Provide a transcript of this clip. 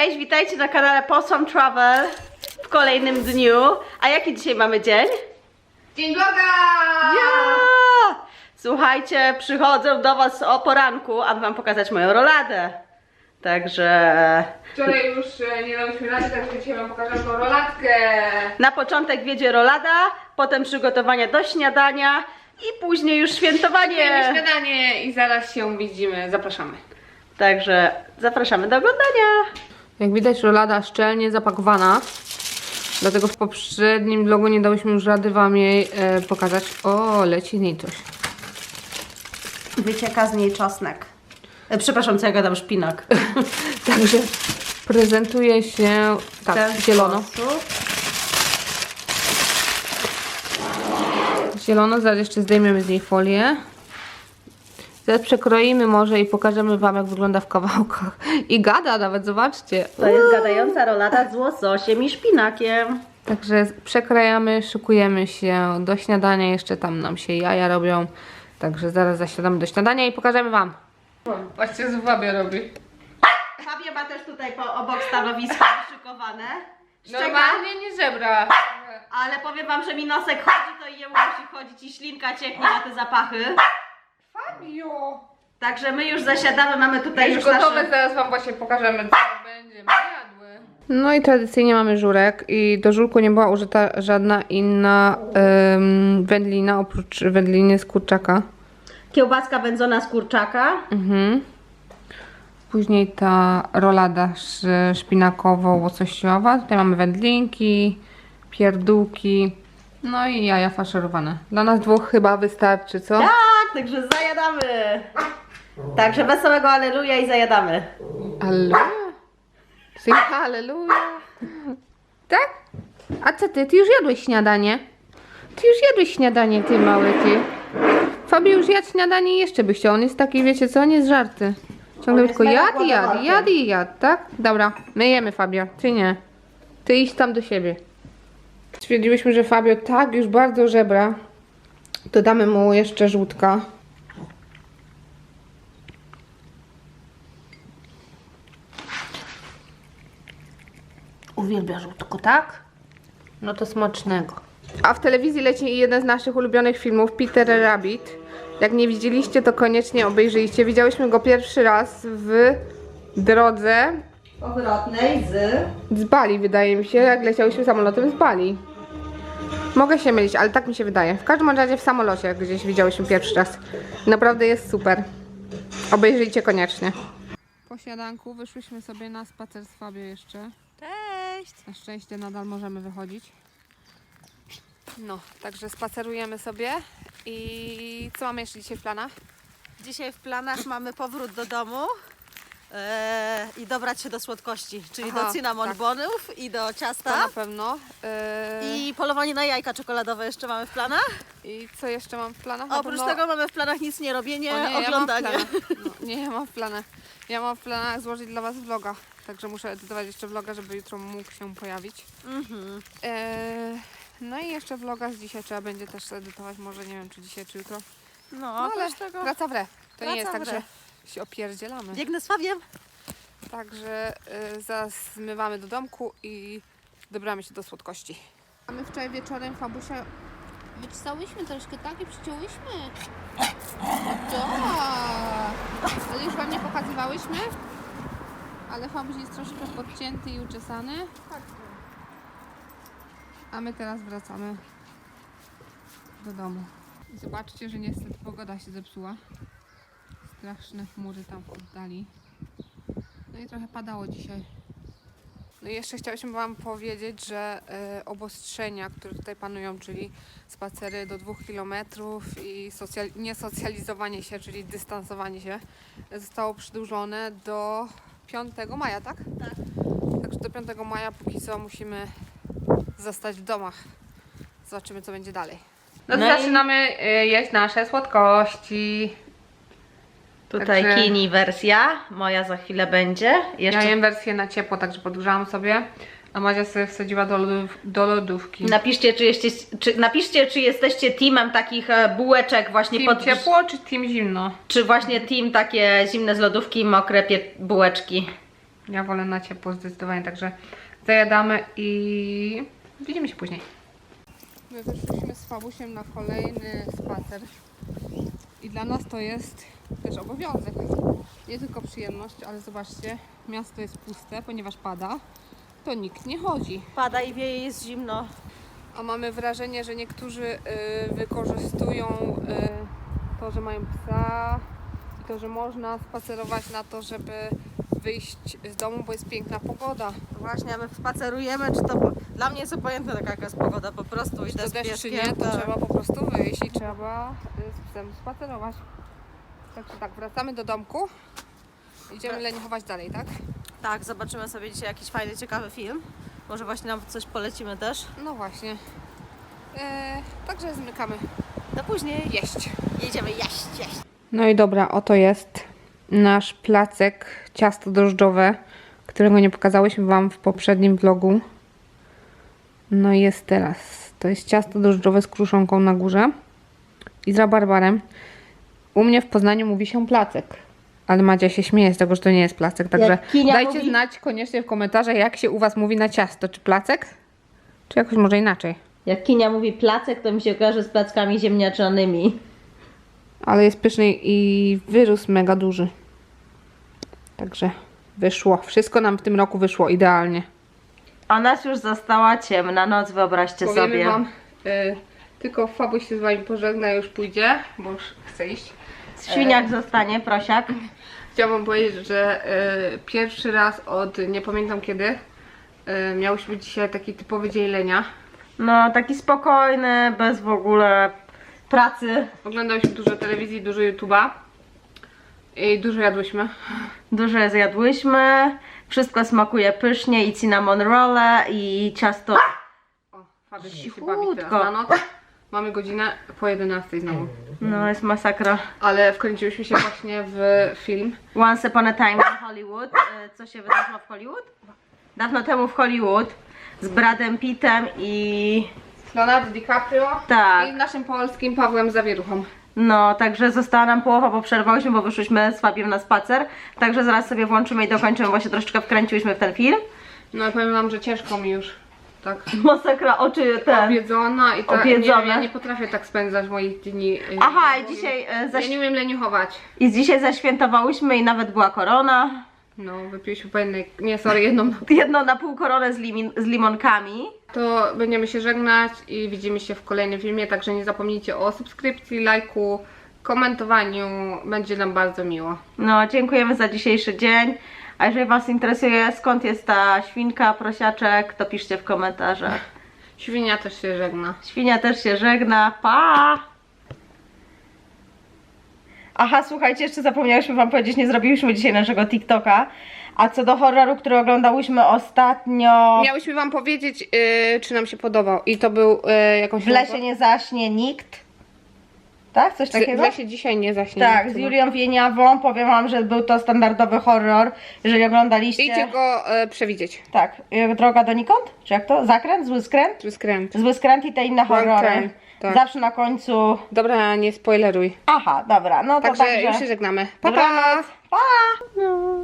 Cześć, witajcie na kanale Possum Travel w kolejnym dniu. A jaki dzisiaj mamy dzień? Dzień vloga! Ja! Słuchajcie, przychodzę do Was o poranku, aby Wam pokazać moją roladę. Także Wczoraj już e, nie dałyśmy rady, także dzisiaj wam pokażę tą rolatkę. na początek wiedzie rolada, potem przygotowania do śniadania i później już świętowanie. śniadanie i zaraz się widzimy. Zapraszamy. Także zapraszamy do oglądania. Jak widać rolada szczelnie zapakowana. Dlatego w poprzednim vlogu nie dałyśmy już rady wam jej e, pokazać. O, leci z niej coś. Wycieka z niej czosnek. E, Przepraszam, co ja gadam, szpinak. Także prezentuje się tak, Ten zielono. sposób. Zielono, zaraz jeszcze zdejmiemy z niej folię. Zaraz przekroimy może i pokażemy wam jak wygląda w kawałkach. I gada nawet, zobaczcie. To jest gadająca rolada z łososiem i szpinakiem. Także przekrajamy, szykujemy się do śniadania, jeszcze tam nam się jaja robią. Także zaraz zasiadamy do śniadania i pokażemy wam. Patrzcie, z wabia robi. Fabio ma też tutaj po, obok stanowisko szykowane. Szczeka, Normalnie nie żebra. ale powiem wam, że mi nosek chodzi, to i jemu musi chodzić i ślinka cieknie na te zapachy. Fabio! Także my już zasiadamy, mamy tutaj Już już gotowe, nasze... zaraz wam właśnie pokażemy, co będziemy jadły. No i tradycyjnie mamy żurek i do żurku nie była użyta żadna inna ym, wędlina oprócz wędliny z kurczaka. Kiełbaska wędzona z kurczaka. Mhm. Później ta rolada sz- szpinakowo-łososiowa. Tutaj mamy wędlinki, pierdółki, no i jaja faszerowane. Dla nas dwóch chyba wystarczy, co? Tak, także zajadamy. Także wesołego aleluja i zajadamy. Alleluja. Sing halleluja. Tak? A co ty? Ty już jadłeś śniadanie? Ty już jadłeś śniadanie, ty mały, ty. Fabi już jadł śniadanie i jeszcze by chciał. On jest taki, wiecie co, on jest żarty. Ciągle jest tylko mega jadł i głodowany. jadł i jadł, tak? Dobra, my jemy Fabio, ty nie. Ty idź tam do siebie. Stwierdziłyśmy, że Fabio tak już bardzo żebra. Dodamy mu jeszcze żółtka. Uwielbia żółtko, tak? No to smacznego. A w telewizji leci jeden z naszych ulubionych filmów, Peter Rabbit. Jak nie widzieliście, to koniecznie obejrzyjcie. Widziałyśmy go pierwszy raz w drodze Powrotnej z... z Bali, wydaje mi się, jak leciałyśmy samolotem z Bali. Mogę się mylić, ale tak mi się wydaje. W każdym razie w samolocie jak gdzieś widziałyśmy pierwszy raz. Naprawdę jest super. Obejrzyjcie koniecznie. Po siadanku wyszłyśmy sobie na spacer z Fabio jeszcze. Cześć! Na szczęście nadal możemy wychodzić. No, także spacerujemy sobie. I co mamy jeszcze dzisiaj w planach? Dzisiaj w planach mamy powrót do domu e, i dobrać się do słodkości, czyli Aha, do cinnamon tak. bonów i do To na ciasta. pewno. Yy, I, polowanie na jajka czekoladowe jeszcze mamy w planach. I co jeszcze mam w planach? Na Oprócz pewno... tego mamy w planach nic nie robienie, O nie, oglądanie. Ja mam w planach. No, nie, ja mam w planach. Ja mam w planach złożyć dla Was vloga. Także muszę edytować jeszcze vloga, żeby jutro mógł się pojawić. Mhm. Yy, no i jeszcze vloga z dzisiaj trzeba będzie też edytować. Może nie wiem, czy dzisiaj, czy jutro. No, No ale oprócz tego praca w re. To praca nie jest w tak, re. że się opierdzielamy. biegnę z Fabiem. Także y, zaraz zmywamy do domku i dobramy się do słodkości. A my wczoraj wieczorem Fabusia wyczystałyśmy troszkę, tak? I przyciąłyśmy. Tak. Ale już Wam nie pokazywałyśmy. Ale Fabuś jest troszkę podcięty i uczesany. A my teraz wracamy do domu. Zobaczcie, że niestety pogoda się zepsuła. Straszne chmury tam w oddali. No i trochę padało dzisiaj. No i jeszcze chciałyśmy Wam powiedzieć, że e, obostrzenia, które tutaj panują, czyli spacery do 2 km i socjal- niesocjalizowanie się, czyli dystansowanie się, zostało przedłużone do 5 maja, tak? Tak. Także do 5 maja póki co musimy zostać w domach. Zobaczymy, co będzie dalej. No to No i- zaczynamy e, jeść nasze słodkości. Tutaj Także- kini wersja, moja za chwilę będzie. Jeszcze Ja jem wersję na ciepło, także podgrzałam sobie. A Madzia sobie wsadziła do, lodów, do lodówki. napiszcie czy, jesteście, czy, napiszcie, czy jesteście teamem takich e, bułeczek właśnie Team pod... ciepło czy team zimno? Czy właśnie team takie zimne z lodówki, mokre pie... bułeczki. Ja wolę na ciepło zdecydowanie, także zajadamy i widzimy się później. My wyszliśmy z Fabusiem na kolejny spacer i dla nas to jest też obowiązek. Nie tylko przyjemność, ale zobaczcie, miasto jest puste, ponieważ pada, to nikt nie chodzi. Pada i wieje, jest zimno. A mamy wrażenie, że niektórzy y, wykorzystują y, to, że mają psa i to, że można spacerować na to, żeby wyjść z domu, bo jest piękna pogoda. Właśnie, a my spacerujemy, czy to... Dla mnie jest obojętne taka jaka jest pogoda, po prostu idę z deszcz czy nie, to tak. trzeba po prostu wyjść i trzeba y, z psem spacerować. Także tak, wracamy do domku. Idziemy leniuchować dalej, tak? Tak, zobaczymy sobie dzisiaj jakiś fajny, ciekawy film. Może właśnie nam coś polecimy też. No właśnie. E, także zmykamy Do później. jeść. Jedziemy jeść, jeść. No i dobra, oto jest nasz placek, ciasto drożdżowe, którego nie pokazałyśmy Wam w poprzednim vlogu. No i jest teraz. To jest ciasto drożdżowe z kruszonką na górze i z rabarbarem. U mnie w Poznaniu mówi się placek, ale Madzia się śmieje z tego, że to nie jest placek, także Kinia dajcie mówi- znać koniecznie w komentarzach, jak się u Was mówi na ciasto. Czy placek? Czy jakoś może inaczej? Jak Kinia mówi placek, to mi się kojarzy z plackami ziemniaczanymi. Ale jest pyszny i wyrósł mega duży. Także wyszło. Wszystko nam w tym roku wyszło idealnie. A nas już zastała ciemna noc, wyobraźcie Powiemy sobie. wam, y, tylko Fabuś się z wami pożegna, już pójdzie, bo już chce iść. Świniak zostanie, prosiak. Chciałabym powiedzieć, że y, pierwszy raz od nie pamiętam kiedy y, miałyśmy dzisiaj taki typowy dzień lenia. No, taki spokojny, bez w ogóle pracy. Oglądałyśmy dużo telewizji, dużo YouTube'a i dużo jadłyśmy. Dużo zjadłyśmy. Wszystko smakuje pysznie i cinnamon rolle i ciasto. O, Fabiusz się bawi teraz na noc. Mamy godzinę po 11 znowu. No, jest masakra. Ale wkręciłyśmy się właśnie w film. Once Upon a Time in Hollywood. E, Co się wydarzyło w Hollywood? Dawno temu w Hollywood z Bradem Pittem i Leonardo DiCaprio Tak. i naszym polskim Pawłem Zawieruchą. No, także została nam połowa, bo przerwałyśmy, bo wyszłyśmy z Fabiem na spacer. Także zaraz sobie włączymy i dokończymy, bo się troszeczkę wkręciłyśmy w ten film. No powiem wam, że ciężko mi już tak Masakra, oczy ten. obiedzona i tak Obiedzone. Nie, ja nie potrafię tak spędzać moich dni. y, Aha, i dzisiaj e, Ja nie umiem leniuchować. I dzisiaj zaświętowałyśmy i nawet była korona. No, wypiliśmy po jednej, nie sorry, jedną. Jedną na pół koronę z, limin, z limonkami. To będziemy się żegnać i widzimy się w kolejnym filmie, także nie zapomnijcie o subskrypcji, lajku, komentowaniu, będzie nam bardzo miło. No, dziękujemy za dzisiejszy dzień. A jeżeli Was interesuje skąd jest ta świnka, prosiaczek, to piszcie w komentarzach. Świnia też się żegna. Świnia też się żegna. Pa! Aha, słuchajcie, jeszcze zapomniałyśmy Wam powiedzieć, nie zrobiłyśmy dzisiaj naszego TikToka. A co do horroru, który oglądałyśmy ostatnio, Miałyśmy wam powiedzieć, y, czy nam się podobał i to był y, jakąś... w lesie nie zaśnie nikt. Tak? Coś W takiego? lesie dzisiaj nie zaśnie. Tak, z chyba. Julią Wieniawą. Powiem Wam, że był to standardowy horror. Jeżeli oglądaliście. Idźcie go y, przewidzieć. Tak, y, droga donikąd? Czy jak to? Zakręt? Zły skręt? Czy skręt. Zły skręt i te inne horrory. Tak. Zawsze na końcu. Dobra, nie spoileruj. Aha, dobra, no to Także także. już się żegnamy. Pa, pa! Dobranoc. Pa! No.